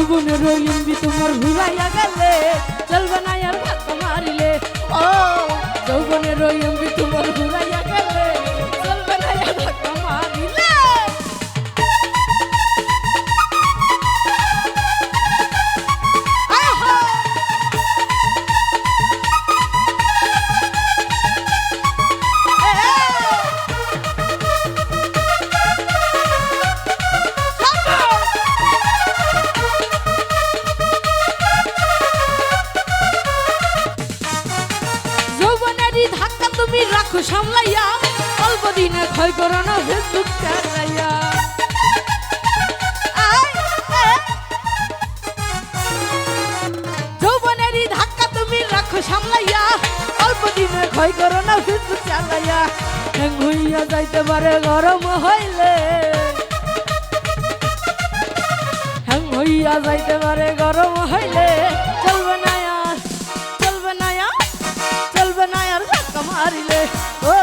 যৌবনের লিম্বি তোমার ঘুরাইয়া গেলে চলবে না আর মারিলে। তুমি রাখো সামলাইয়া, অল্প দিনে ক্ষয় করো ফেসবুক যৌবনেরই ধাক্কা তুমি রাখো সামলাইয়া, অল্প দিনে ক্ষয় করো না ফেসবুক চালাইয়া হইয়া যাইতে পারে, গরম হইলে। হইয়া যাইতে পারে, গরম হইলে। মারিলে ও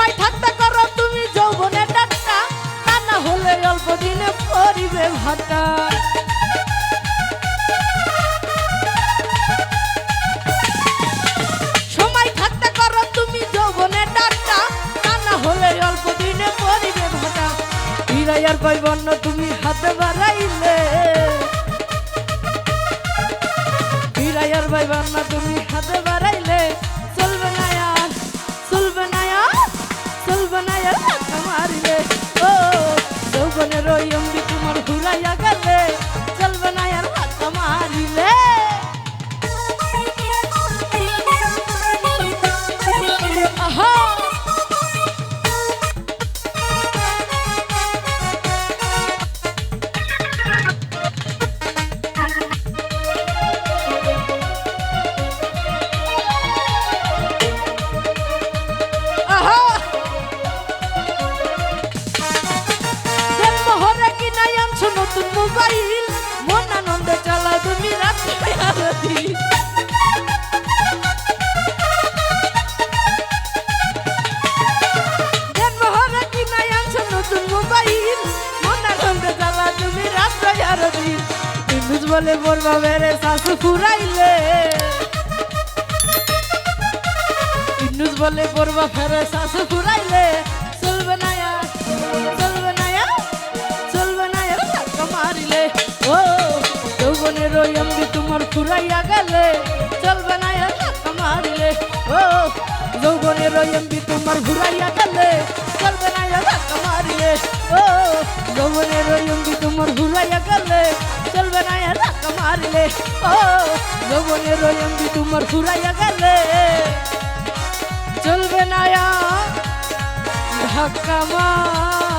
সময় থাকতে করো, তুমি ডাক্তা তা না হলে অল্প দিনে পরিবে ভাতা সময় তা না হলে অল্প দিনে ভাতা হিরাইয়ার কৈবন্য তুমি হাতে বাড়াইলে। হিরাইয়ার ভাইবান্ন তুমি হাতে বাড়াইলে। বলে বলবা বেড়ে শাশু ফুরাইলে। ইন্দুজ বলে বলবা ফেরে শাশু ফুরাইলে। চলবে না চলবে না চলবে না মারিলে। ও যৌবনের ওই অম্বি তোমার ফুরাইয়া গেলে। চলবে না মারিলে। ও যৌবনের ওই অম্বি তোমার ঘুরাইয়া গেলে। চলবে না মারিলে। ও যৌবনের ওই অম্বি তোমার ঘুরাইয়া গেলে। চলবে না ধাক্কা মারিলে ও যৌবনের ওই অম্বি তোমার ঘুরাইয়া গেলে। চলবে না ধাক্কা মার।